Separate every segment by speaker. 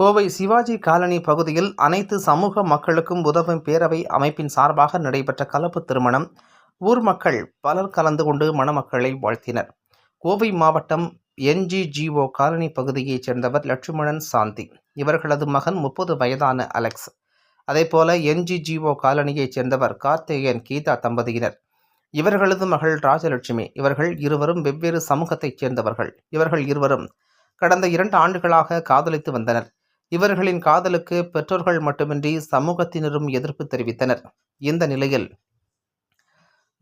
Speaker 1: Kovai Sivaji colony பகுதியில் அனைத்து சமூக மக்களுக்கும் உதவும் பேரவை அமைப்பின் சார்பாக நடைபெற்ற கலப்பு திருமணம். ஊர் மக்கள் பலர் கலந்து கொண்டு மணமக்களை வாழ்த்தினர். கோவை மாவட்டம் என்ஜிஜிஓ காலனி பகுதியைச் சேர்ந்தவர் லட்சுமணன் சாந்தி. இவர்களது மகன் முப்பது வயதான அலெக்ஸ். அதேபோல என்ஜிஜிஓ காலனியைச் சேர்ந்தவர் கார்த்திகேயன் கீதா தம்பதியினர். இவர்களது மகள் ராஜலட்சுமி. இவர்கள் இருவரும் வெவ்வேறு சமூகத்தைச் சேர்ந்தவர்கள். இவர்கள் இருவரும் கடந்த இரண்டு ஆண்டுகளாக காதலித்து வந்தனர். இவர்களின் காதலுக்கு பெற்றோர்கள் மட்டுமின்றி சமூகத்தினரும் எதிர்ப்பு தெரிவித்தனர். இந்த நிலையில்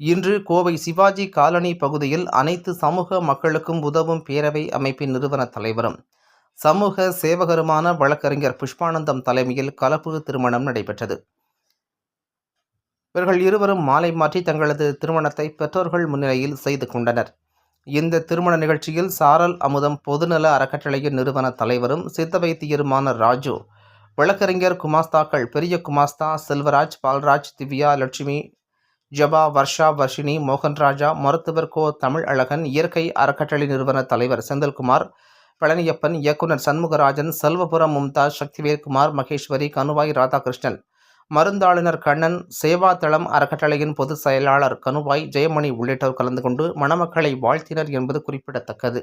Speaker 1: இன்று கோவை சிவாஜி காலனி பகுதியில் அனைத்து சமூக மக்களுக்கும் உதவும் பேரவை அமைப்பின் நிறுவன தலைவரும் சமூக சேவகருமான வழக்கறிஞர் புஷ்பானந்தம் தலைமையில் கலப்பு திருமணம் நடைபெற்றது. இவர்கள் இருவரும் மாலை மாற்றி தங்களது திருமணத்தை பெற்றோர்கள் முன்னிலையில் செய்து கொண்டனர். இந்த திருமண நிகழ்ச்சியில் சாரல் அமுதம் பொதுநல அறக்கட்டளையின் நிறுவன தலைவரும் சித்த வைத்தியருமான ராஜு வழக்கறிஞர் குமாஸ்தாக்கள் பெரிய குமாஸ்தா செல்வராஜ் பால்ராஜ் திவ்யா லட்சுமி ஜபா வர்ஷா வர்ஷினி மோகன்ராஜா மருத்துவர் கோ தமிழ் அழகன் இயற்கை அறக்கட்டளை நிறுவன தலைவர் செந்தில்குமார் பழனியப்பன் இயக்குனர் சண்முகராஜன் செல்வபுரம் மும்தாஜ் சக்திவேல்குமார் மகேஸ்வரி கனுவாய் ராதாகிருஷ்ணன். மருந்தாளுநர் கண்ணன் சேவா தளம் அறக்கட்டளையின் பொதுச் செயலாளர் கனுவாய் ஜெயமணி உள்ளிட்டோர் கலந்து கொண்டு மணமக்களை வாழ்த்தினர் என்பது குறிப்பிடத்தக்கது.